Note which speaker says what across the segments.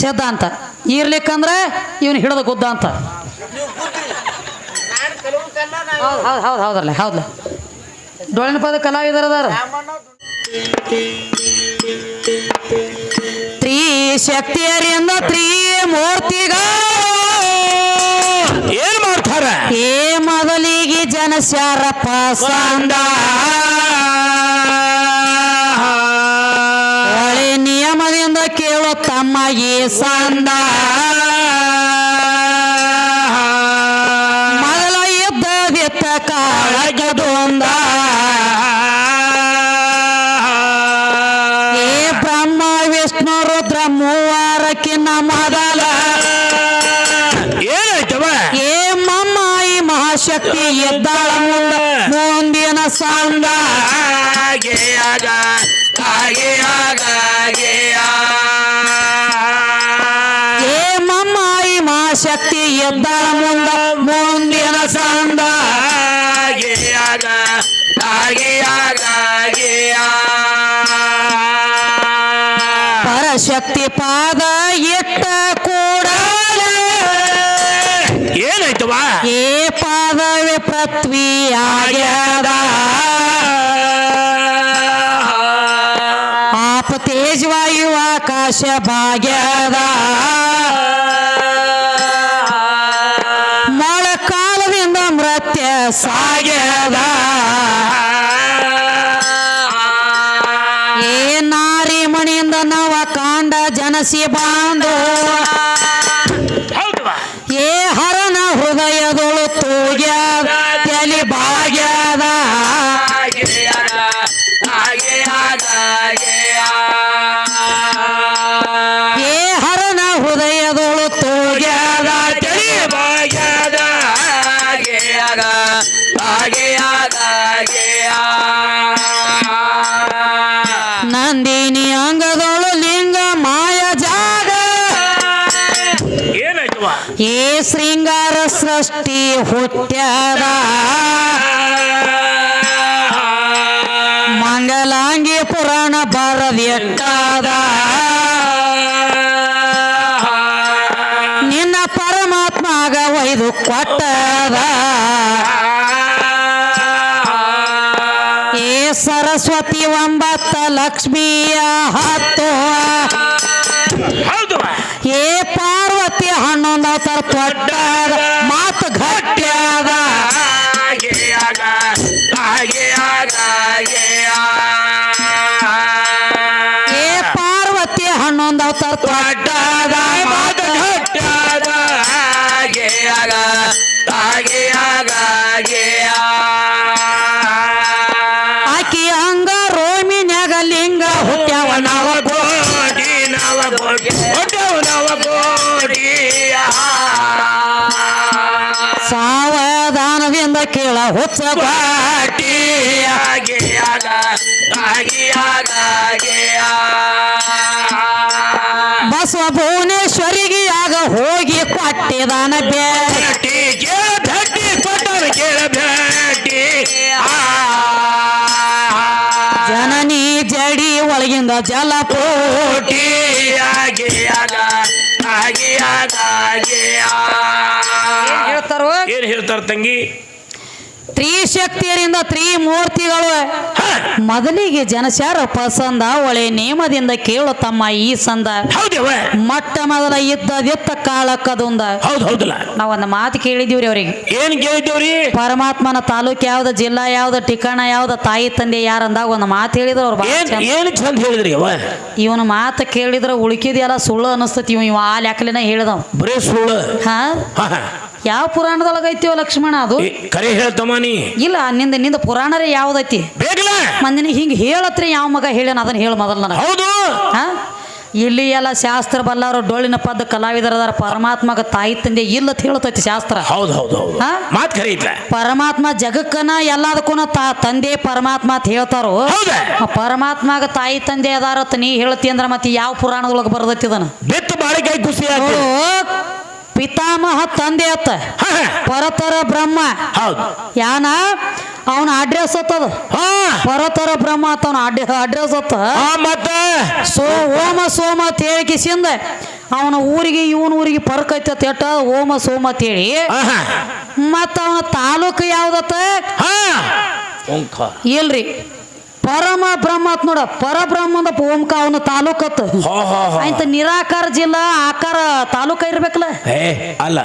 Speaker 1: ಸಿದ್ಧಾಂತ. ಇರ್ಲಿಕ್ಕಂದ್ರೆ ಇವನು ಹಿಡಿದು ಗುದ್ದ ಅಂತ. ಹೌದು ಹೌದು ಹೌದು ಹೌದಲ್ಲ ಹೌದಲ್ಲ ಡೊಳ್ಳಿನ ಪದ ಕಲಾವಿದರು ಅದಾರ. ತ್ರೀ ಮೂರ್ತಿಗ
Speaker 2: ಏನ್ ಮಾಡ್ತಾರ?
Speaker 1: ಏ ಮೊದಲಿಗೆ ಜನಸ್ಯಾರ ಪಸಂದ ಕೇಳೋ ತಮ್ಮ ಈ ಸಂದ. ಈ ಎದ್ದ ಎದ್ದಾಳ ಮುಂದ ಮುಂದಿನ ಸಂದ ಪರಶಕ್ತಿ ಪಾದ ಎತ್ತ ಕೂಡ
Speaker 2: ಏನಾಯ್ತು
Speaker 1: ಏ ಪಾದವೇ ಪೃಥ್ವಿ ಆಗ್ಯದ ಆಪ ತೇಜವಾಯು ಆಕಾಶ ಭಾಗ್ಯದ ಸಾಗ್ಯದ. ಏ ನಾರಿ ಮಣಿಯಿಂದ ನವ ಕಾಂಡ ಜನಸಿ ಬಾಂಧು. ಶೃಂಗಾರ ಸೃಷ್ಟಿ ಹುಟ್ಟ್ಯಾರ ಮಂಗಲಾಂಗಿ ಪುರಾಣ ಬರದಿಟ್ಟದ ನಿನ್ನ ಪರಮಾತ್ಮಗ ಒಯ್ದು ಕೊಟ್ಟದ. ಏ ಸರಸ್ವತಿ ಒಂಬತ್ತ ಲಕ್ಷ್ಮಿಯ ಹತ್ತು ಏ
Speaker 2: What? ಆಗ ಹಾಗೆ
Speaker 1: ಬಸವ ಭುವನೇಶ್ವರಿಗೆ ಆಗ ಹೋಗಿ ಕೊಟ್ಟಿದಾನ ಬೇಟಿಗೆ
Speaker 2: ಭೇಟಿ ಕೊಟ್ಟರು ಭೇಟಿ.
Speaker 1: ಜನನಿ ಜಡಿ ಒಳಗಿಂದ ಜಲ
Speaker 2: ಕೋಟಿ ಹಾಗೆ ಆಗ ಹಾಗೆ ಆಗ ಹಾಗೆ
Speaker 1: ಹೇಳ್ತಾರೋ?
Speaker 2: ಏನ್ ಹೇಳ್ತಾರ ತಂಗಿ?
Speaker 1: ತ್ರಿಶಕ್ತಿಯರಿಂದ ತ್ರಿಮೂರ್ತಿಗಳು. ಮೊದಲಿಗೆ ಜನಸಾರ ಪಸಂದ ಒಳೆ ನೇಮದಿಂದ ಕೇಳು ತಮ್ಮ ಈ ಸಂದ. ಮೊಟ್ಟ ಮೊದಲ ಇದ್ದದಿತ್ತ ಕಾಲಕ್ಕದೊಂದ.
Speaker 2: ಹೌದ್ ಹೌದಲ್ಲ.
Speaker 1: ನಾವ್ ಒಂದು ಮಾತು ಕೇಳಿದೀವ್ರಿ ಅವ್ರಿಗೆ.
Speaker 2: ಏನ್ ಕೇಳಿದೀವ್ರಿ
Speaker 1: ಪರಮಾತ್ಮನ ತಾಲೂಕ್ ಯಾವ್ದ ಜಿಲ್ಲಾ ಯಾವ್ದ ಠಿಕಾಣ ಯಾವ್ದ ತಾಯಿ ತಂದೆ ಯಾರಂದಾಗ ಒಂದು ಮಾತು ಹೇಳಿದ್ರು ಅವ್ರು
Speaker 2: ಹೇಳಿದ್ರಿ
Speaker 1: ಇವನ ಮಾತು ಕೇಳಿದ್ರ ಉಳುಕಿದೆಲ್ಲ ಸುಳ್ಳು ಅನಿಸ್ತತಿ ಇವ ಇವ ಆ ಲೆಕ್ಕಲಿನ ಹೇಳ್ದವ್.
Speaker 2: ಬರೀ ಸುಳ್ಳು.
Speaker 1: ಹ. ಯಾವ ಪುರಾಣದೊಳಗ ಐತಿ ಲಕ್ಷ್ಮಣ ಅದು?
Speaker 2: ಕರೆ ಹೇಳ್ತಮ್ಮ ನೀ.
Speaker 1: ಇಲ್ಲ ನಿಂದ ನಿಂದ ಪುರಾಣರೇ ಯಾವ್ದೈತಿ? ಮಂದಿನ ಹಿಂಗ್ ಹೇಳತ್ರಿ ಯಾವ ಮಗ ಹೇಳ್ಯಾನ ಅದನ್ನ ಹೇಳ ಮೊದಲು ನನಗೆ.
Speaker 2: ಹೌದು.
Speaker 1: ಹಾ? ಇಲ್ಲಿ ಎಲ್ಲ ಶಾಸ್ತ್ರ ಬಲ್ಲಾರು ಡೊಳ್ಳಿನ ಪದ ಕಲಾವಿದರದಾರ ಪರಮಾತ್ಮಗ ತಾಯಿ ತಂದೆ ಇಲ್ಲತ್ ಹೇಳತೈತಿ ಶಾಸ್ತ್ರ.
Speaker 2: ಹೌದು ಹೌದು ಹೌದು.
Speaker 1: ಹಾ?
Speaker 2: ಮಾತ್ ಕರೆ ಐತ್ಲ
Speaker 1: ಪರಮಾತ್ಮ ಜಗಕ್ಕನ ಎಲ್ಲದಕ್ಕೂ ತಾ ತಂದೆ ಪರಮಾತ್ಮ ಅಂತ ಹೇಳ್ತಾರೋ?
Speaker 2: ಹೌದಾ.
Speaker 1: ಪರಮಾತ್ಮಗ ತಾಯಿ ತಂದೆ ಅದಾರತ್ ನೀ ಹೇಳ್ತಿ ಅಂದ್ರ ಮತ್ತೆ ಯಾವ ಪುರಾಣದೊಳಗೆ ಬರದೈತಿ ಇದನ್ನ
Speaker 2: ಬೆತ್ತ ಬಾಳಿಕಾಯಿ ಖುಷಿ
Speaker 1: ನೋಡು. ಪಿತಾಮಹ ತಂದೆ ಅತ್ತ. ಪರತರ ಬ್ರಹ್ಮ. ಯಾನ? ಅವನ ಅಡ್ರೆಸ್
Speaker 2: ಅತ್ತದ.
Speaker 1: ಪರತರ ಬ್ರಹ್ಮ ಅತ್ತ ಅವನ ಅಡ್ರೆಸ್
Speaker 2: ಅತ್ತ.
Speaker 1: ಸೋ ಓಮ ಸೋಮ ಅಂತ ಹೇಳಿಕಿಸಿಂದ ಅವನ ಊರಿಗೆ ಇವನ ಊರಿಗೆ ಪರ್ಕ್ ಐತೆ ಎಟ್ಟ? ಓಮ ಸೋಮ ಅಂತ ಹೇಳಿ. ಮತ್ತ ಅವನ ತಾಲೂಕು ಯಾವ್ದತ್ತ? ಇಲ್ರಿ. ಪರಮ ಬ್ರಹ್ಮ ಅಂತ ನೋಡ. ಪರಬ್ರಹ್ಮದ ಓಂಕ ಅವನ ತಾಲೂಕತ್ ಆಯ್ತ ನಿರಾಕಾರ ಜಿಲ್ಲಾ ಆಕಾರ ತಾಲೂಕ ಇರ್ಬೇಕಲ್ಲ?
Speaker 2: ಏ ಅಲ್ಲ.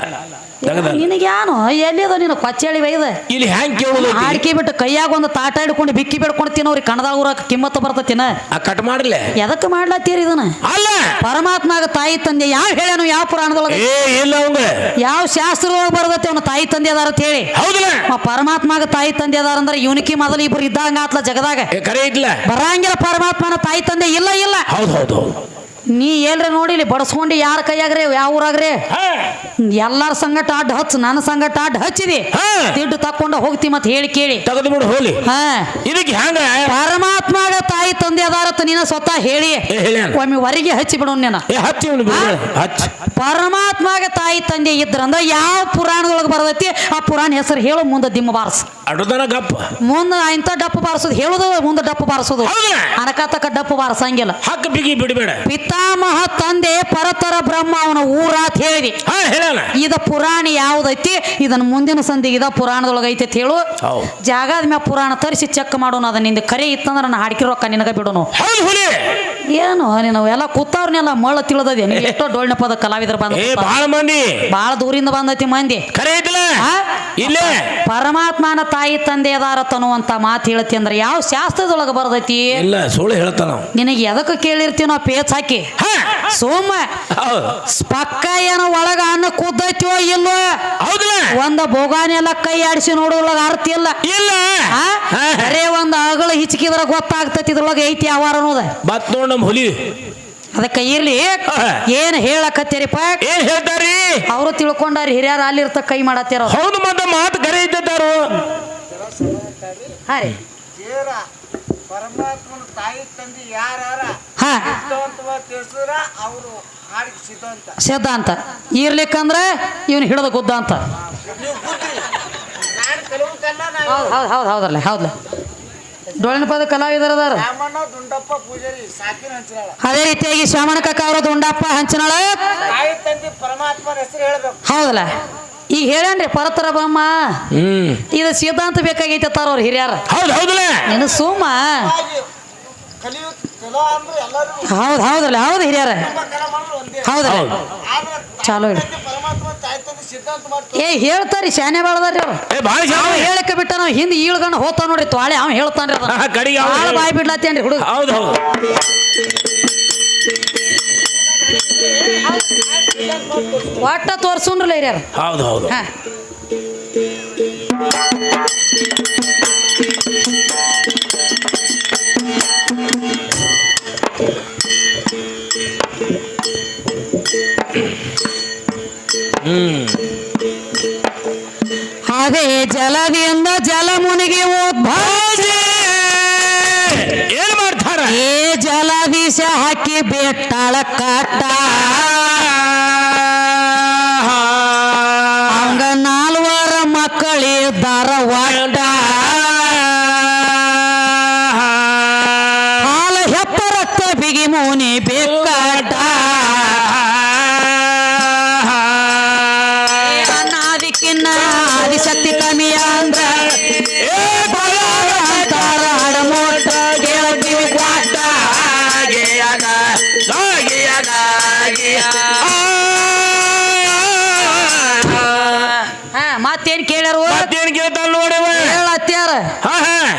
Speaker 1: ನಿನಗ್ಯಾನು? ಎಲ್ಲಿದ ನೀನು? ಕೊಚ್ಚೇಳಿ ಬೈದ
Speaker 2: ಇಲ್ಲಿ ಹ್ಯಾಂಗ್ ಕೇಳುದು
Speaker 1: ಹಾಡ್ಕಿ ಬಿಟ್ಟು ಕೈಯಾಗ ಒಂದು ತಾಟ ಹಿಡ್ಕೊಂಡು ಬಿಕ್ಕಿ ಬಿಡ್ಕೊಂಡು ತಿನ್ನೋರಿ ಕಣದಾಗ ಊರ ಕಿಮ್ಮತ್ತ ಬರ್ತತಿನ
Speaker 2: ಕಟ್ ಮಾಡ್ಲೆ.
Speaker 1: ಎದಕ್ಕೆ ಮಾಡ್ಲತ್ತೀರಿ ಇದನ್ನ?
Speaker 2: ಅಲ್ಲ.
Speaker 1: ಪರಮಾತ್ಮಾಗ ತಾಯಿ ತಂದೆ ಯಾವ ಹೇಳ್ಯಾನು ಯಾವ ಪುರಾಣದೊಳಗೆ?
Speaker 2: ಏ ಇಲ್ಲ ಅವಂಗ.
Speaker 1: ಯಾವ ಶಾಸ್ತ್ರದೊಳಗೆ ಬರ್ತೈತಿ ಅವನ ತಾಯಿ ತಂದೆ ಅದಾರ ಅಂತ ಹೇಳಿ.
Speaker 2: ಹೌದಲ್ಲ.
Speaker 1: ಪರಮಾತ್ಮಾಗ ತಾಯಿ ತಂದೆ ಅದಾರ ಅಂದ್ರೆ ಇವನಿಕಿ ಮೊದಲು ಇಬ್ರು ಇದ್ದಂಗ ಆತ್ಲ ಜಗದಾಗ.
Speaker 2: ಕರೆ ಇಲ್ಲ
Speaker 1: ಬರಂಗಿಲ್ಲ ಪರಮಾತ್ಮನ ತಾಯಿ ತಂದೆ ಇಲ್ಲ ಇಲ್ಲ.
Speaker 2: ಹೌದು ಹೌದು.
Speaker 1: ನೀ ಎಲ್ರಿ ನೋಡಿಲಿ ಬಡಸ್ಕೊಂಡು ಯಾರ ಕೈಯಾಗ್ರಿ ಯಾವ ಊರಾಗ್ರಿ? ಎಲ್ಲಾರ ಸಂಗಟ ಅಡ್ಡ ಹಚ್ಚ ನನ್ನ ಸಂಗಟ ಅಡ್ಡ ಹಚ್ಚಿದಿ. ದುಡ್ಡು ತಕ್ಕೊಂಡು ಹೋಗ್ತಿ ಮತ್ತೆ ಹೇಳಿ ಕೇಳಿ.
Speaker 2: ತೆಗೆದು ಬಿಡು ಹೋಲಿ
Speaker 1: ಹಾ.
Speaker 2: ಇದಕ್ಕೆ
Speaker 1: ಪರಮಾತ್ಮಾಗ ತಾಯಿ ತಂದೆ ಅದಾರತ್ತ ನೀನ ಸ್ವತಃ ಹೇಳಿ. ಒಮ್ಮೆ ಹೊರಗೆ ಹಚ್ಚಿ ಬಿಡು ನೀನ.
Speaker 2: ಹಚ್ಚಿ
Speaker 1: ತಾಯಿ ತಂದೆ ಇದ್ರಂದ ಯಾವ ಪುರಾಣದೊಳಗೆ ಬರ್ತೈತಿ ಆ ಪುರಾಣ ಹೆಸರು ಹೇಳು ಮುಂದೆ ದಿಮ್ಮ ಬಾರಸ್.
Speaker 2: ಅಡುದನ ಗಪ್ಪ.
Speaker 1: ಮುಂದೆ ಇಂಥ ಡಪ್ಪು ಬಾರಿಸೋದು ಹೇಳುದು ಮುಂದೆ ಡಪ್ಪು ಬಾರಿಸೋದು. ಅನಕಾತಕ ಡಪ್ಪು ಬಾರಸಂಗಿಲ್ಲ.
Speaker 2: ಹಕ್ಕ ಬಿಗಿ ಬಿಡಬೇಡ.
Speaker 1: ಪಿತಾಮಹ ತಂದೆ ಪರತರ ಬ್ರಹ್ಮ ಅವನ ಊರಾತ್ ಹೇಳಿದಿ.
Speaker 2: ಹಾ ಹೇಳೋಣ
Speaker 1: ಇದ ಪುರಾಣ ಯಾವ್ದೈತಿ? ಇದನ್ನ ಮುಂದಿನ ಸಂದಿಗೆ ಇದ ಪುರಾಣದೊಳಗೆ ಐತಿ ಅಂತ ಹೇಳು.
Speaker 2: ಹೌದು.
Speaker 1: ಜಾಗದ ಮ್ಯಾಗ ಪುರಾಣ ತರಿಸಿ ಚೆಕ್ ಮಾಡೋಣ ಅದನ್ನ ನಿಂದ ಕರೆ ಇತ್ತಂದ್ರೆ ನಾನು ಹಾಡ್ಕಿ ರೊಕ್ಕ ನಿನಗ ಬಿಡೋನು.
Speaker 2: ಹೌದು ಹುಲಿ.
Speaker 1: ಏನು? ನೀನು ಎಲ್ಲ ಕೂತವ್ರನ್ನೆಲ್ಲ ಮಳ್ಳ ತಿಳಿದದೆ ನೀನು ಎಷ್ಟೋ ಡೊಳ್ಳಿನ ಪದ ಕಲಾವಿದರು ಬಂದ
Speaker 2: ಏ ಬಾಳ ಮಂದಿ.
Speaker 1: ಬಹಳ ದೂರಿಂದ ಬಂದೈತಿ ಮಂದಿ.
Speaker 2: ಕರೆ ಐತಲ್ಲ
Speaker 1: ಆ?
Speaker 2: ಇಲ್ಲೇ?
Speaker 1: ಪರಮಾತ್ಮನ ತಾಯಿ ತಂದೆ ಅದಾರ ತನ್ನುವಂತ ಮಾತು ಹೇಳ್ತಿ ಅಂದ್ರೆ ಯಾವ ಶಾಸ್ತ್ರದೊಳಗೆ ಬರ್ತೈತಿ
Speaker 2: ಇಲ್ಲ ಸುಳ್ಳು ಹೇಳ್ತಾನ
Speaker 1: ನಿನಗೆ ಎದಕ್ಕೆ ಕೇಳಿರ್ತೀವಿ ನಾವು ಪೇಚ್ ಹಾಕಿ.
Speaker 2: ಹಾ!
Speaker 1: ಸೋಮ ಪಕ್ಕ ಏನೋ ಒಳಗ ಅನ್ನ ಕುದ್ದೈತಿವೋ ಇಲ್ಲೋ?
Speaker 2: ಹೌದಲ್ಲ.
Speaker 1: ಒಂದ ಬೋಗಾನ ಎಲ್ಲ ಕೈ ಆಡಿಸಿ ನೋಡೋದ್ರೊಳಗ ಅರ್ಥ ಇಲ್ಲ.
Speaker 2: ಇಲ್ಲ.
Speaker 1: ಅರೇ ಒಂದ್ ಅಗಳ ಹಿಚ್ಕಿದ್ರ ಗೊತ್ತಾಗ್ತೈತಿ ಇದ್ರೊಳಗೆ ಐತಿ ಅವಾರ ಅನ್ನೋದ.
Speaker 2: ಮತ್ ನೋಡ್ ನಮ್ ಹುಲಿ.
Speaker 1: ಅದಕ್ಕೆ ಇರ್ಲಿ. ಏನ್ ಹೇಳಕತ್ತೀರಿಪ್ಪ?
Speaker 2: ಏನ್ ಹೇಳ್ತಾರಿ
Speaker 1: ಅವರು ತಿಳ್ಕೊಂಡಾರಿ ಹಿರಿಯರ ಅಲ್ಲಿರ್ತ ಕೈ ಮಾಡತ್ತಾರ.
Speaker 2: ಹೌದು ಮತ್ತೆ ಮಾತು ಕರೆ ಇದ್ದಾರು
Speaker 1: ಹಾ ರೀ.
Speaker 3: ಪರಮಾತ್ಮನ ತಾಯಿ ತಂದೆ ಯಾರ
Speaker 1: ಹಾ.
Speaker 3: ತಿಳಿಸಿದ್ರ ಅವರು ಹಾಡಿಗೆ ಸಿದ್ಧಾಂತ.
Speaker 1: ಇರ್ಲಿಕ್ಕಂದ್ರೆ ಇರ್ಲಿಕ್ಕಂದ್ರ ಇವನು ಹಿಡಿದ ಗುದ್ದ ಅಂತ. ಹೌದು ಹೌದು ಹೌದು ಹೌದಲ್ಲ ಹೌದಲ್ಲ ಡೊಳ್ಳಿನ ಪದ ಕಲಾವಿದರ ಅದಾರ
Speaker 3: ರಾಮಣ್ಣ ದುಂಡಪ್ಪ ಪೂಜಾರಿ ಸಾಕಿನ ಹಂಚಿನಾಳ.
Speaker 1: ಅದೇ ರೀತಿಯಾಗಿ ಶ್ಯಾಮಣ ಕಕ್ಕ ಅವರ ದುಂಡಪ್ಪ ಹಂಚನಾಳ.
Speaker 3: ತಾಯಿ ತಂದೆ ಪರಮಾತ್ಮನ ಹೆಸರು ಹೇಳ್ಬೇಕು.
Speaker 1: ಹೌದಲ್ಲ ಈಗ ಹೇಳ್ರಿ ಪರತರ ಬ್ರಹ್ಮ
Speaker 2: ಹ್ಮ್.
Speaker 1: ಇದು ಸಿದ್ಧಾಂತ ಬೇಕಾಗೈತೆ ತಾರ ಹಿರಿಯಾರ ಹಿರಿಯರ.
Speaker 2: ಹೌದು ಹೌದಲ್ಲ
Speaker 1: ನೀನು ಸುಮ್ಮ. ಹೌದು ಹೌದಲ್ಲ ಹೌದು ಹಿರಿಯರ.
Speaker 3: ತುಂಬ
Speaker 1: ಚಾಲೋ
Speaker 3: ಮಾಡ್ತಾರೆ
Speaker 1: ಏ ಹೇಳ್ತಾರಿ ಶಾನೆ ಬಾಳದಾರಿ ಅವ್ರು. ಹೇಳಕ್ಕೆ ಬಿಟ್ಟ ನಾವು ಹಿಂದೆ ಈಳ್ಕೊಂಡು ಹೋಗ್ತಾವ ನೋಡ್ರಿ ತ್ವಾಳೆ ಅವ ಹೇಳ್ತಾನ್ರಿ
Speaker 2: ಬಾಯ್ ಅವ್ನು ಹೇಳು.
Speaker 1: ಬಿಡ್ಲತ್ತೇನ್ರಿ ಹುಡುಗ.
Speaker 2: ಹೌದು ಹೌದು.
Speaker 1: ಒಟ್ಟ ತೋರ್ಸುನ್ರಲ್ಲ ಹಿರಿಯರು.
Speaker 2: ಹೌದು ಹೌದು.
Speaker 1: ಹಾ. ಹಾಕಿ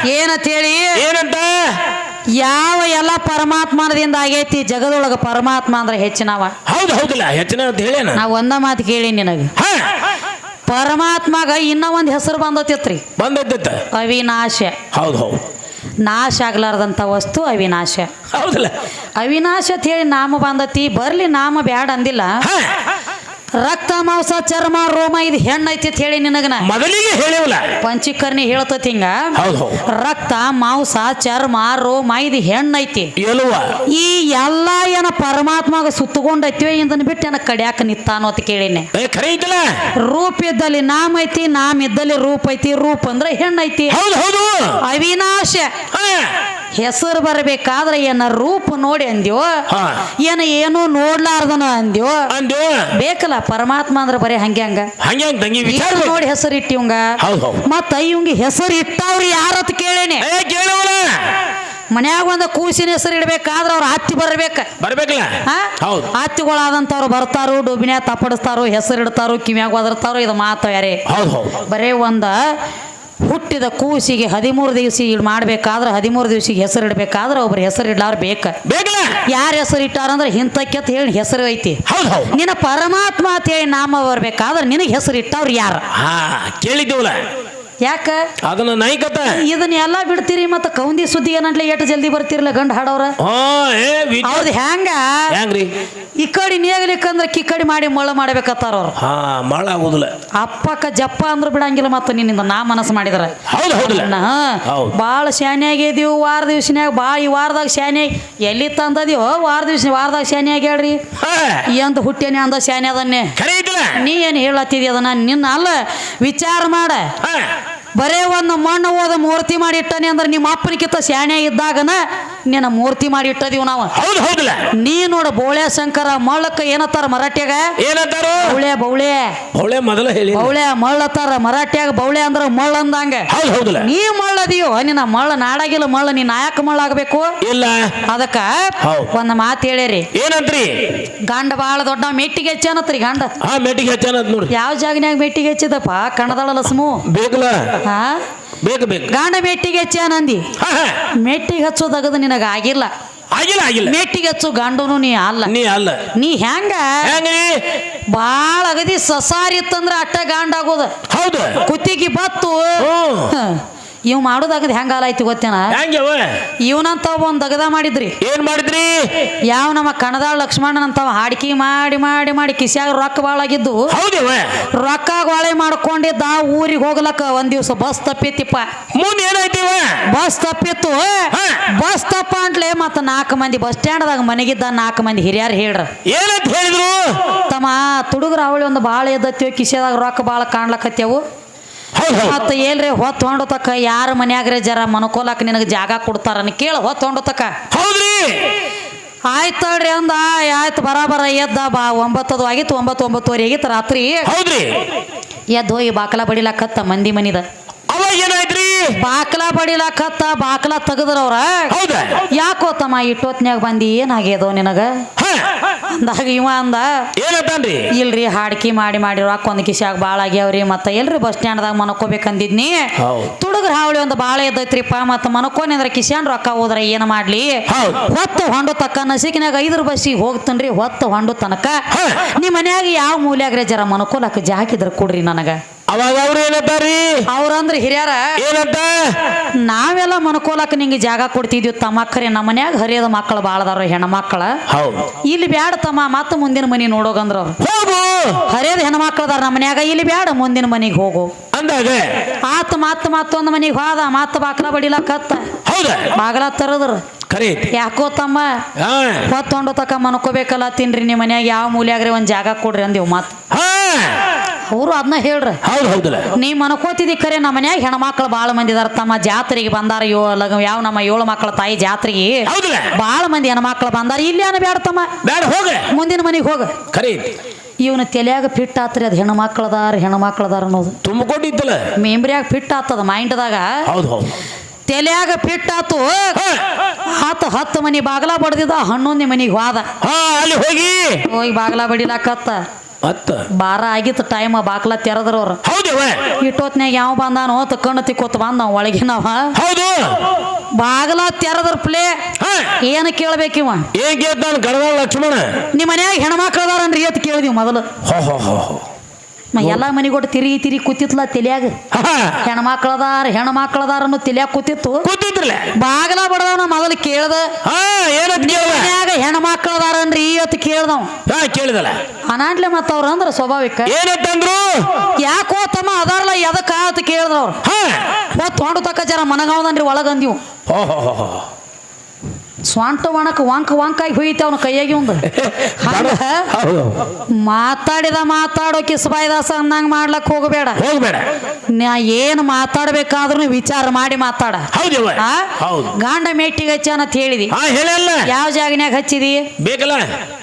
Speaker 1: ಏನಂತ ಹೇಳಿ
Speaker 2: ಏನಂತ?
Speaker 1: ಯಾವ ಎಲ್ಲ ಪರಮಾತ್ಮನದಿಂದ ಆಗೈತಿ ಜಗದೊಳಗ ಪರಮಾತ್ಮ ಅಂದ್ರೆ ಹೆಚ್ಚಿನವ.
Speaker 2: ಹೌದು ಹೌದಲ್ಲ. ಹೆಚ್ಚಿನ ಅಂತ ಹೇಳೇನ?
Speaker 1: ನಾ ಒಂದ ಮಾತು ಕೇಳಿ ನಿನಗೆ. ಪರಮಾತ್ಮಗ ಇನ್ನ ಒಂದ್ ಹೆಸರು ಬಂದತಿತ್ರಿ.
Speaker 2: ಬಂದದ್ದ
Speaker 1: ಅವಿನಾಶ.
Speaker 2: ಹೌದು ಹೌದು.
Speaker 1: ನಾಶ ಆಗ್ಲಾರ್ದಂಥ ವಸ್ತು ಅವಿನಾಶ.
Speaker 2: ಹೌದಲ್ಲ.
Speaker 1: ಅವಿನಾಶ ಅಂತ ಹೇಳಿ ನಾಮ ಬಂದತಿ. ಬರ್ಲಿ ನಾಮ ಬ್ಯಾಡ ಅಂದಿಲ್ಲ. ರಕ್ತ ಮಾಂಸ ಚರ್ಮ ರೋಮ ಇದು ಹೆಣ್ಣೈತಿ ಅಂತ ಹೇಳಿ ನಿನಗನ.
Speaker 2: ಮೊದಲಿಗೆ ಹೇಳಿವಲ್ಲ
Speaker 1: ಪಂಚಕರ್ಣಿ ಹೇಳ್ತತಿ ಹಿಂಗ.
Speaker 2: ಹೌದು
Speaker 1: ರಕ್ತ ಮಾಂಸ ಚರ್ಮ ರೋಮ ಇದು ಹೆಣ್ಣೈತಿ
Speaker 2: ಎಲುವ.
Speaker 1: ಈ ಎಲ್ಲ ಏನ ಪರಮಾತ್ಮಗ ಸುತ್ತಕೊಂಡೈತಿವೆ ಇಂದನ್ ಬಿಟ್ಟು ಏನ ಕಡ್ಯಾಕ ನಿತ್ತಾನೋ ಅಂತ ಕೇಳಿನಿ.
Speaker 2: ಏ ಖರೆ ಐತಲ್ಲ?
Speaker 1: ರೂಪ ಇದ್ದಲ್ಲಿ ನಾಮ ಐತಿ ನಾಮ ಇದ್ದಲ್ಲಿ ರೂಪ ಐತಿ ರೂಪ ಅಂದ್ರೆ ಹೆಣ್ಣೈತಿ
Speaker 2: ಹೌದು ಹೌದು.
Speaker 1: ಅವಿನಾಶ.
Speaker 2: ಹಾ.
Speaker 1: ಹೆಸರು ಬರಬೇಕಾದ್ರೆ ಏನ ರೂಪ ನೋಡಿ ಅಂದ್ಯೋ. ಏನ ಏನು ನೋಡ್ಲಾರ್ದನ ಅಂದ್ಯೋ?
Speaker 2: ಅಂದ್ಯೋ?
Speaker 1: ಬೇಕಲ್ಲ ಪರಮಾತ್ಮ ಅಂದ್ರೆ ಬರೀ ಹಂಗೆ ಹಂಗ.
Speaker 2: ಹಂಗೆ ತಂಗಿ ವಿಚಾರ
Speaker 1: ನೋಡಿ ಹೆಸರು ಇಟ್ಟಿವಂಗ. ಮತ್ತ ಇವಂಗ ಹೆಸರು ಇಟ್ಟವ್ರು ಯಾರತ್ ಕೇಳೇನೆ. ಮನ್ಯಾಗ ಒಂದು ಕೂಸಿನ ಹೆಸರು ಇಡ್ಬೇಕಾದ್ರೆ ಅವ್ರ ಹತ್ತಿ ಬರ್ಬೇಕ.
Speaker 2: ಬರ್ಬೇಕಲ್ಲ? ಹೌದು.
Speaker 1: ಹತ್ತಿಗಳು ಹತ್ತಿಗಳಾದಂಥವ್ರು ಬರ್ತಾರೋ ಡೊಬಿನ್ಯಾಗ ತಪ್ಪಡಿಸ್ತಾರೋ ಹೆಸರು ಇಡ್ತಾರೋ ಕಿವ್ಯಾಗ ಒದರ್ತಾರೋ ಇದು ಮಾತು ಯಾರೇ.
Speaker 2: ಹೌದು ಹೌದು.
Speaker 1: ಬರೇ ಒಂದ ಹುಟ್ಟಿದ ಕೂಸಿಗೆ ಹದಿಮೂರು ದಿವಸ ಮಾಡ್ಬೇಕಾದ್ರೆ ಹದಿಮೂರು ದಿವಸಿಗೆ ಹೆಸರು ಇಡಬೇಕಾದ್ರೆ ಒಬ್ರು ಹೆಸರು ಇಡ್ಲಾರ ಬೇಕ.
Speaker 2: ಯಾರ
Speaker 1: ಯಾರು ಹೆಸರು ಇಟ್ಟಾರಂದ್ರೆ ಹಿಂತಕ್ಕೆ ಅಂತ ಹೇಳಿ ಹೆಸರು ಐತಿ. ನಿನ್ನ ಪರಮಾತ್ಮ ಅಂತ ಹೇಳಿ ನಾಮ ಬರ್ಬೇಕಾದ್ರೆ ನಿನಗೆ ಹೆಸರು ಇಟ್ಟವ್ರು ಯಾರು?
Speaker 2: ಕೇಳಿದ್ದೀವಲ್ಲ?
Speaker 1: ಯಾಕ?
Speaker 2: ಅದನ್ನ ನೈಕತ
Speaker 1: ಇದನ್ನ ಎಲ್ಲ ಬಿಡ್ತೀರಿ ಮತ್ತೆ ಕೌಂದಿ ಸುದ್ದಿ ಏನಂತಲೇ ಎಷ್ಟು ಜಲ್ದಿ ಬರ್ತಿರಲ್ಲ ಗಂಡ ಹಾಡವ್ರ
Speaker 2: ಹಾ ಏ ವಿಚಾರ
Speaker 1: ಹೌದು ಹೆಂಗ
Speaker 2: ಹೆಂಗ್ರಿ
Speaker 1: ಈ ಕಡೆ ನೇಗಲಿಕ್ಕಂದ್ರೆ ಕಿಕ್ಕಡಿ ಮಾಡಿ ಮೊಳ ಮಾಡ್ಬೇಕತ್ತಾರ ಅವ್ರು.
Speaker 2: ಹಾ ಮಳ ಆಗುದಿಲ್ಲ.
Speaker 1: ಅಪ್ಪಕ್ಕ ಜಪ್ಪ ಅಂದ್ರೆ ಬಿಡಂಗಿಲ್ಲ ಮತ್ತೆ ನಿನ್ನಿಂದ ನಾ ಮನಸ್ಸು ಮಾಡಿದ್ರ.
Speaker 2: ಹೌದು ಹೌದಿಲ್ಲ. ಹೌದು.
Speaker 1: ಭಾಳ ವಾರ ದಿವ್ಸನ್ಯಾಗ ಭಾಳ ಈ ವಾರದಾಗ ಶಾನೆ ಎಲ್ಲಿ ತಂದದೀವೋ ವಾರ ದಿವ್ಸ ವಾರದಾಗ ಶಾನೆ ಆಗ್ಯಾಡ್ರಿ
Speaker 2: ಹಾ.
Speaker 1: ಎಂತ ಹುಟ್ಟೇನೆ ಅಂದ ಶಾನೆ ಅದನ್ನೇ ನೀ ಏನು ಹೇಳತ್ತಿದಿ ಅದನ್ನ? ನಿನ್ನ ಅಲ್ಲ ವಿಚಾರ ಮಾಡ. ಬರೇ ಒಂದು ಮಣ್ಣು ಹೋದ ಮೂರ್ತಿ ಮಾಡಿ ಇಟ್ಟನೆ ಅಂದ್ರೆ ನಿಮ್ಮ ಅಪ್ಪನಿಗಿಂತ ಶಾಣೆ ಇದ್ದಾಗನ ನಿನ್ನ ಮೂರ್ತಿ ಮಾಡಿ ಇಟ್ಟದೀವಿ ನಾವು.
Speaker 2: ಹೌದು ಹೌದಿಲ್ಲ.
Speaker 1: ನೀ ನೋಡ ಬೋಳೆ ಶಂಕರ ಮಳ್ಳಕ್ಕ ಏನತ್ತಾರ ಮರಾಠ್ಯಾಗ?
Speaker 2: ಏನತ್ತಾರ?
Speaker 1: ಬೌಳೆ ಬೌಳೆ.
Speaker 2: ಬೌಳೆ ಮೊದಲ ಹೇಳಿ
Speaker 1: ಬೌಳೆ ಮಳ್ಳತ್ತಾರ ಮರಾಠ್ಯಾಗ ಬೌಳೆ ಅಂದ್ರ ಮಳ್ಳ ಅಂದಂಗ.
Speaker 2: ಹೌದು ಹೌದಿಲ್ಲ.
Speaker 1: ನೀ ಮಳ್ಳದಿಯೋ ನಿನ್ನ ಮಳ್ಳ ನಾಡಾಗಿಲ್ಲ ಮಳ್ಳ ನೀ ನಾಯಕ ಮಳ್ಳ ಆಗಬೇಕು?
Speaker 2: ಇಲ್ಲ.
Speaker 1: ಅದಕ್ಕ. ಒಂದ್ ಮಾತು ಹೇಳಿರಿ
Speaker 2: ಏನಂತ್ರಿ?
Speaker 1: ಗಂಡ ಬಾಳ ದೊಡ್ಡ ಮೆಟ್ಟಿಗೆ ಹೆಚ್ಚನತ್ರಿ ಗಂಡ.
Speaker 2: ಹಾ ಮೆಟ್ಟಿಗೆ ಹಚ್ಚಾನತ್
Speaker 1: ಯಾವ ಜಾಗನ್ಯಾಗ ಮೆಟ್ಟಿಗೆ ಹೆಚ್ಚಿದಪ್ಪ? ಕಣದಳ ಲಸ್ಮು.
Speaker 2: ಬೇಕಲ್ಲ?
Speaker 1: ಹಾ?
Speaker 2: ಬೇಕು ಬೇಕು.
Speaker 1: ಗಂಡ ಮೆಟ್ಟಿಗೆ ಹೆಚ್ಚನಂದಿ
Speaker 2: ನಂದಿ? ಹಾ
Speaker 1: ಮೆಟ್ಟಿಗೆ ಹಚ್ಚೋದಗದು ನಿನಗ ಆಗಿಲ್ಲ.
Speaker 2: ಆಗಿಲ್ಲ ಆಗಿಲ್ಲ.
Speaker 1: ಮೆಟ್ಟಿಗೆ ಹಚ್ಚು ಗಂಡನು ನೀ ಅಲ್ಲ.
Speaker 2: ನೀ ಅಲ್ಲ.
Speaker 1: ನೀ ಹೆಂಗ?
Speaker 2: ಹೆಂಗ್ರಿ
Speaker 1: ಬಾಳ ಅಗದಿ ಸಸಾರಿ ಇತ್ತಂದ್ರ ಅಟ್ಟ ಗಾಂಡ ಆಗೋದ.
Speaker 2: ಹೌದು.
Speaker 1: ಕುತ್ತಿಗೆ ಬತ್ತು.
Speaker 2: ಹ್ಮ್.
Speaker 1: ಹ. ಇವ್ ಮಾಡೋದಾಗದ ಹೆಂಗ ಆಲಾಯ್ತು ಗೊತ್ತೇನ?
Speaker 2: ಹೆಂಗ್ಯವ?
Speaker 1: ಇವನಂತ ಒಂದ್ ದಗದ ಮಾಡಿದ್ರಿ.
Speaker 2: ಏನ್ ಮಾಡಿದ್ರಿ?
Speaker 1: ಯಾವ ನಮ್ಮ ಕಣದಾಳ ಲಕ್ಷ್ಮಣನಂತವ ಹಾಡಿಕೆ ಮಾಡಿ ಮಾಡಿ ಮಾಡಿ ಕಿಸ್ಯಾಗ ರೊಕ್ಕ ಭಾಳ ಆಗಿದ್ದು.
Speaker 2: ಹೌದವ
Speaker 1: ರೊಕ್ಕ ಗೋಳೆ ಮಾಡ್ಕೊಂಡಿದ್ದ ಊರಿಗೆ ಹೋಗ್ಲಕ್ಕ ಒಂದ್ ದಿವ್ಸ ಬಸ್ ತಪ್ಪಿತ್ತಿಪ್ಪ
Speaker 2: ಮುಂದೆ ಏನಾಯ್ತಿವ?
Speaker 1: ಬಸ್ ತಪ್ಪಿತ್ತು. ಬಸ್ ತಪ್ಪ ಅಂಟ್ಲೆ ಮತ್ತ ನಾಲ್ಕು ಮಂದಿ ಬಸ್ ಸ್ಟ್ಯಾಂಡ್ದಾಗ ಮನೆಗಿದ್ದ ನಾಲ್ಕು ಮಂದಿ ಹಿರಿಯರು ಹೇಳ್ರ.
Speaker 2: ಏನಂತ ಹೇಳಿದ್ರು?
Speaker 1: ತಮ್ಮ ತುಡುಗ್ರ ಅವಳಿ ಒಂದು ಬಾಳ ಎದ್ದತ್ತೇವ ಕಿಸೆದಾಗ ರೊಕ್ಕ ಬಾಳ ಕಾಣ್ಲಕತ್ತೇವು. ಮತ್ತ ಏನ್ರಿ ಹೊತ್ತು ಹೊಂಡತಕ್ಕ? ಯಾರ ಮನ್ಯಾಗ್ರೆ ಜರ ಮನ್ಕೋಲಕ್ ನಿನಗೆ ಜಾಗ ಕೊಡ್ತಾರನ್ನ ಕೇಳ ಹೊತ್ತು ಹೊಂಡತಕ್ಕ.
Speaker 2: ಹೌದ್ರಿ.
Speaker 1: ಆಯ್ತು ತಡ್ರಿ ಅಂದ ಆಯ್ತು ಬರಾಬರ ಎದ್ದ ಬಾ ಒಂಬತ್ತದು ಆಗಿತ್ತು ಒಂಬತ್ತು ಒಂಬತ್ತುವರೆ ಆಗಿತ್ತು ರಾತ್ರಿ.
Speaker 2: ಹೌದ್ರಿ.
Speaker 1: ಎದ್ದು ಹೋಗಿ ಬಾಕಲ ಬಡಿಲಾಕತ್ತ ಮಂದಿ ಮನಿದ.
Speaker 2: ಏನಾಯ್ತ್ರಿ
Speaker 1: ಬಾಕ್ಲಾ ಬಡಿಲಾಕತ್ತ ಬಾಕಲ ತೆಗದ್ರ ಅವ್ರ.
Speaker 2: ಹೌದ?
Speaker 1: ಯಾಕೋ ತಮ್ಮ ಇಟ್ಟೊತ್ನ್ಯಾಗ ಬಂದಿ ಏನಾಗ್ಯದೋ ನಿನಗ? ಅಂದಾಗ ಇವ ಅಂದ
Speaker 2: ಏನಂತಾನ್ರಿ
Speaker 1: ಇಲ್ರಿ ಹಾಡ್ಕಿ ಮಾಡಿ ಮಾಡಿ ರೊಕ್ಕ ಒಂದ್ ಕಿಶ್ಯಾಗ ಭಾಳ ಆಗ್ಯಾವ್ರಿ ಮತ್ತ ಎಲ್ರಿ ಬಸ್ ಸ್ಟ್ಯಾಂಡ್ದಾಗ ಮನ್ಕೋಬೇಕಂದಿದ್ನಿ. ತುಡುಗ್ರ ಹಾವಳಿ ಒಂದು ಭಾಳ ಎದ್ದೈತ್ರಿಪ್ಪ ಮತ್ತೆ ಮನ್ಕೋನಿಂದ್ರ ಕಿಶಾನ್ ರೊಕ್ಕ ಹೋದ್ರ ಏನು ಮಾಡ್ಲಿ. ಹೊತ್ತು ಹೊಂಡು ತಕ್ಕ ನಸಿಕಿನಾಗ ಐದ್ರ ಬಸ್ಸಿಗೆ ಹೋಗ್ತನ್ರಿ ಹೊತ್ತು ಹೊಂಡು ತನಕ. ನಿಮ್ಮ ಮನ್ಯಾಗ ಯಾವ ಮೂಲ್ಯಾಗ್ರೆ ಜರ ಮನಕೋಲಕ್ಕ ಜಾಕಿದ್ರ ಕೊಡ್ರಿ ನನಗ.
Speaker 2: ಅವಾಗ ಅವ್ರು ಏನಂತಾರಿ?
Speaker 1: ಅವ್ರಂದ್ರ ಹಿರಿಯರ
Speaker 2: ಏನಂತ?
Speaker 1: ನಾವೆಲ್ಲ ಮನ್ಕೋಲಕ್ ನಿಂಗೆ ಜಾಗ ಕೊಡ್ತಿದ್ವಿ ತಮ್ಮಕ್ಕರಿ ನಮ್ಮ ಮನ್ಯಾಗ ಹರಿಯದ ಮಕ್ಕಳು ಬಾಳದಾರ ಹೆಣ್ಮಕ್ಳ.
Speaker 2: ಹೌದು.
Speaker 1: ಇಲ್ಲಿ ಬ್ಯಾಡ ತಮ್ಮ ಮತ್ತೆ ಮುಂದಿನ ಮನಿ ನೋಡೋಗಂದ್ರ.
Speaker 2: ಹೋಗು!
Speaker 1: ಹರಿಯದ ಹೆಣ್ಮಕ್ಳದಾರ ನಮ್ಮ ಮನ್ಯಾಗ ಇಲ್ಲಿ ಬ್ಯಾಡ ಮುಂದಿನ ಮನಿಗೆ ಹೋಗು.
Speaker 2: ಅಂದಾಗ?
Speaker 1: ಆತ ಮತ್ತ ಮತ್ತೊಂದು ಮನಿಗೆ ಹೋದ ಮತ್ತ ಬಾಕ್ಲ ಬಡಿಲಕ್ಕತ್ತ
Speaker 2: ಹೌದ?
Speaker 1: ಬಾಗಲ ತರದ್ರ.
Speaker 2: ಖರೆ
Speaker 1: ಯಾಕೋ ತಮ್ಮ ಹೊತ್ತೊಂಡು ತಕ ಮನ್ಕೋಬೇಕಲ್ಲ ತಿನ್ರಿ ನಿಮ್ಮ ಮನ್ಯಾಗ ಯಾವ ಮೂಲ್ಯಾಗ್ರಿ ಒಂದು ಜಾಗ ಕೊಡ್ರಿ ಅಂದೇವು ಮತ್ ಅವರು ಅದನ್ನ ಹೇಳ್ರಿ.
Speaker 2: ಹೌದು ಹೌದಲ್ಲ.
Speaker 1: ನೀವು ಮನ್ಕೋತಿದ್ದಿ ಖರೆ ನಮ್ಮ ಮನ್ಯಾಗ ಹೆಣ್ಮಕ್ಳು ಭಾಳ ಮಂದಿ ಇದಾರ ತಮ್ಮ ಜಾತ್ರೆಗೆ ಬಂದಾರ ಯೋ ಲಗ ಯಾವ ನಮ್ಮ ಏಳು ಮಕ್ಕಳ ತಾಯಿ ಜಾತ್ರೆಗೆ.
Speaker 2: ಹೌದಲ್ಲ.
Speaker 1: ಭಾಳ ಮಂದಿ ಹೆಣ್ಮಕ್ಳು ಬಂದಾರ. ಇಲ್ಲಿ ಅನ್ನ ಬ್ಯಾಡ ತಮ್ಮ.
Speaker 2: ಬೇಡ ಹೋಗ.
Speaker 1: ಮುಂದಿನ ಮನೆಗೆ ಹೋಗ.
Speaker 2: ಖರೆ
Speaker 1: ಇವನು ತಲೆಯಾಗ ಫಿಟ್ ಆತ್ರಿ ಅದು ಹೆಣ್ಮಕ್ಳದಾರ ಹೆಣ್ಮಕ್ಳದಾರ ಅನ್ನೋದು.
Speaker 2: ತುಂಬಿಕೊಂಡಿದ್ದಲ್ಲ
Speaker 1: ಮೆಮ್ರಿಯಾಗ ಫಿಟ್ ಆತದ ಮೈಂಡ್ದಾಗ.
Speaker 2: ಹೌದು ಹೌದು.
Speaker 1: ತಲೆಯಾಗ ಫಿಟ್ ಆತು.
Speaker 2: ಹತ್ತು
Speaker 1: ಆತ ಹತ್ತು ಮನಿ ಬಾಗಲ ಬಡ್ದಿದ ಹನ್ನೊಂದನೇ ಮನಿಗೆ ಹೋದ.
Speaker 2: ಹೋಗಿ.
Speaker 1: ಹೋಗಿ ಬಾಗಲ ಬಡಿಲಾಕತ್ತ.
Speaker 2: ಮತ್ತ
Speaker 1: ಬಾರ ಆಗಿತ್ತು ಟೈಮ್ ಬಾಕ್ಲ ತೆರದ್ರ ಅವ್ರು.
Speaker 2: ಹೌದವ
Speaker 1: ಇಟ್ಟೊತ್ನ್ಯಾಗ ಯಾವ ಬಂದಾನೋ ಕಣ್ಣು ತಿಕ್ಕೋತ ಬಂದ ಒಳಗಿನವ
Speaker 2: ಹೌದು.
Speaker 1: ಬಾಗಲ ತೆರದ್ರ ಪ್ಲೇ.
Speaker 2: ಏನ್
Speaker 1: ಏನು ಕೇಳ್ಬೇಕಿವ
Speaker 2: ಏನ್ ಕೇಳ್ತಾನ ಗಡವಾಳ ಲಕ್ಷ್ಮಣ?
Speaker 1: ನಿಮ್ಮ ಮನ್ಯಾಗ ಹೆಣ್ಮಕ್ಳು ಅದಾರನ್ರಿ ಅಂತ ಕೇಳಿದಿವಿ ಮೊದಲು.
Speaker 2: ಹೋ ಹೋ ಹೋ.
Speaker 1: ಮ ಎಲ್ಲ ಮನೆಗೊಟ್ಟು ತಿರುಗಿ ತಿರುಗಿ ಕೂತಿತ್ಲ ತಲಿಯಾಗ. ಹೆಣ್ಮಕ್ಳದಾರ ಹೆಣ್ಮಕ್ಳದಾರ ಅನ್ನೋ ತಲಿಯಾಗ ಕೂತಿತ್ತು.
Speaker 2: ಕೂತಿದ್ರಲ್ಲ?
Speaker 1: ಬಾಗಲ ಬಡದ ಮೊದಲು ಕೇಳ್ದ.
Speaker 2: ಏನಂತ ಕೇಳ
Speaker 1: ಮನ್ಯಾಗ ಹೆಣ್ಮಕ್ಳದಾರನ್ರಿ ಇವತ್ತು ಕೇಳ್ದವ್.
Speaker 2: ಕೇಳಿದಲ್ಲ.
Speaker 1: ಅನಾಟ್ಲೆ ಮತ್ತವ್ರ ಅಂದ್ರ ಸ್ವಾಭಾವಿಕ.
Speaker 2: ಏನಂತಂದ್ರು
Speaker 1: ಯಾಕೋ ತಮ್ಮ ಅದಾರಲ್ಲ ಎದಕ್ಕ ಅಂತ ಕೇಳಿದ್ರವ್ರು
Speaker 2: ಹಾ.
Speaker 1: ಮತ್ ಹೊಂಡು ತಕ್ಕ ಜರ ಮನಗಾವದನ್ರಿ ಒಳಗಂದಿವು
Speaker 2: ಹೋ. ಹೋ ವಾಣಕ ವಾಂಕ
Speaker 1: ಸ್ವಂಟ ಒಣಕ ವಾಂಕ ವಾಂಕಾಗಿ ಹೋಯ್ತಿ ಅವನ ಕೈಯಾಗಿ ಒಂದು ಮಾತಾಡಿದ ಮಾತಾಡೋ ಕಿಸ್ಬಾಯ್ದಾಸ ಅಂದಂಗ ಮಾಡ್ಲಕ್ ಹೋಗಬೇಡ.
Speaker 2: ಹೋಗ್ಬೇಡ.
Speaker 1: ನಾ ಏನು ಮಾತಾಡ್ಬೇಕಾದ್ರೂ ವಿಚಾರ ಮಾಡಿ ಮಾತಾಡ. ಗಂಡ ಮೇಟಿಗೆ ಹಚ್ಚ ಅಂತ ಹೇಳಿದಿ. ಯಾವ ಜಾಗನ್ಯಾಗ ಹಚ್ಚಿದಿ?
Speaker 2: ಬೇಕಲ್ಲ?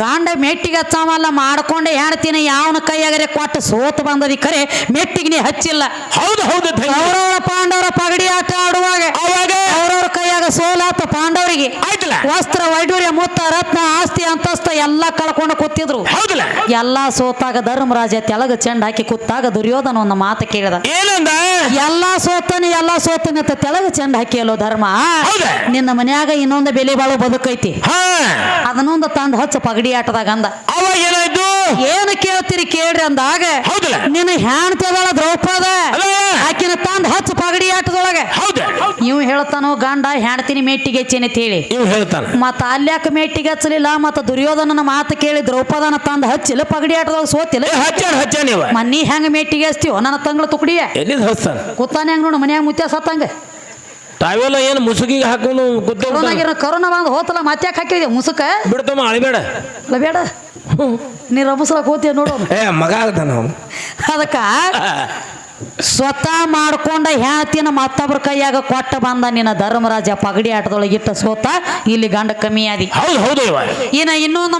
Speaker 1: ಗಾಂಡ ಮೆಟ್ಟಿಗೆ ಹಚ್ಚಾಮಲ್ಲ ಮಾಡ್ಕೊಂಡೆ ಹೇಳ್ತೀನಿ ಯಾವನ ಕೈಯಾಗರೆ ಕೊಟ್ಟು ಸೋತ್ ಬಂದದಿ ಕರೆ ಮೆಟ್ಟಿಗೆ ನೀ ಹಚ್ಚಿಲ್ಲ.
Speaker 2: ಹೌದು ಹೌದು ಅವರವರ
Speaker 1: ಕೌರವರ ಪಾಂಡವರ ಪಗಡಿ ಆಟ ಆಡುವಾಗ
Speaker 2: ಅವಾಗ
Speaker 1: ಅವ್ರವ್ರ ಕೈಯಾಗ ಸೋಲಾತ ಪಾಂಡವರಿಗೆ. ವಸ್ತ್ರ ವೈಡೂರ್ಯ ಮುತ್ತ ರತ್ನ ಆಸ್ತಿ ಅಂತಸ್ತ ಎಲ್ಲ ಕಳ್ಕೊಂಡು ಕೂತಿದ್ರು.
Speaker 2: ಹೌದಲ್ಲ?
Speaker 1: ಎಲ್ಲಾ ಸೋತಾಗ ಧರ್ಮರಾಜ ತೆಳಗ ಚೆಂಡ ಹಾಕಿ ಕೂತಾಗ ದುರ್ಯೋಧನ ಒಂದು ಮಾತು ಕೇಳಿದ.
Speaker 2: ಏನಂದ?
Speaker 1: ಎಲ್ಲಾ ಸೋತನಿ ಎಲ್ಲಾ ಸೋತನೆ ಅಂತ ತೆಳಗ ಚೆಂಡ ಹಾಕಿ ಅಲ್ಲೋ ಧರ್ಮ?
Speaker 2: ಹೌದಾ?
Speaker 1: ನಿನ್ನ ಮನ್ಯಾಗ ಇನ್ನೊಂದು ಬೆಲೆ ಬಾಳು ಬದುಕೈತಿ.
Speaker 2: ಹಾ.
Speaker 1: ಅದನ್ನೊಂದು ತಂದು ಹಚ್ಚ ಪಗಡಿ ಆಟದಾಗ ಅಂದ.
Speaker 2: ಅವಾಗ ಏನಾಯ್ತು?
Speaker 1: ಏನು ಕೇಳ್ತೀರಿ ಕೇಳ್ರಿ ಅಂದಾಗ ನಿನ್ನ ಹ್ಯಾಣ್ತದಾಳ ದ್ರೌಪದ ಆಕಿನ ತಂದು ಹಚ್ಚ ಪಗಡಿ ಆಟದೊಳಗೆ.
Speaker 2: ಹೌದ.
Speaker 1: ಇವ್ ಹೇಳ್ತಾನೋ ಗಂಡ ಹೆಣ್ತಿನಿ ಮೆಟ್ಟಿಗೆ ಹೆಚ್ಚೇನೆ ಅಂತ ಹೇಳಿ
Speaker 2: ಹೇಳ್ತಾನ.
Speaker 1: ಮತ್ತ ಅಲ್ಯಾಕ ಮೇಟಿಗೆ ಹಚ್ಚಲಿಲ್ಲ ಮತ್ತ ದುರ್ಯೋಧನನ ಮಾತು ಕೇಳಿ ದ್ರೌಪದನ ತಂದ ಹಚ್ಚಿಲ್ಲ ಪಗಡಿ ಆಟದಾಗ ಸೋತಿಲ್ಲ.
Speaker 2: ಮನಿ ಹಚ್ಚಾನ ಹಚ್ಚಾನ ಇವ.
Speaker 1: ಮನ್ನಿ ಹೆಂಗ ಮೇಟಿಗೆ ಹಚ್ತೀವ ನನ್ನ ತಂಗಳ ತುಕಡಿಯ
Speaker 2: ಎಲ್ಲಿದ್ ಹಚ್ತಾನ?
Speaker 1: ಕೂತಾನೆ ಹೆಂಗ ನೋಡು ಮನ್ಯಾಗ ಮುತ್ಯ ಸತ್ತಂಗ
Speaker 2: ತಾವೆಲ್ಲ ಏನು ಮುಸುಕಿಗೆ ಹಾಕೊಂಡು ಕೂತ
Speaker 1: ಕರೋನಾಗಿರೋ ಕರೋನಾ ಬಂದು ಹೋತಲ್ಲ ಮತ್ತೆ ಹಾಕಿದ್ಯ? ಹಾಕಿದೆ ಮುಸುಕ
Speaker 2: ಬಿಡ್ತಮ್ಮ ಅಳಿಬೇಡ.
Speaker 1: ಬೇಡ. ನೀ ಮುಸಲ ಕೂತಿಯ ನೋಡು.
Speaker 2: ಏ ಮಗ ಆಗ್ತಾನ
Speaker 1: ಅದಕ್ಕ ಸ್ವತಃ ಮಾಡ್ಕೊಂಡ ಹೆಣ್ತಿನ ಮತ್ತೊಬ್ಬರ ಕೈಯಾಗ ಕೊಟ್ಟ ಬಂದ ನಿನ್ನ ಧರ್ಮರಾಜ ಪಗಡಿ ಆಟದೊಳಗಿಟ್ಟ ಸೋತ ಇಲ್ಲಿ ಗಂಡ ಕಮ್ಮಿ ಆದಿ
Speaker 2: ಹೌದು ಹೌದು
Speaker 1: ಇನ್ನ ಇನ್ನೊಂದು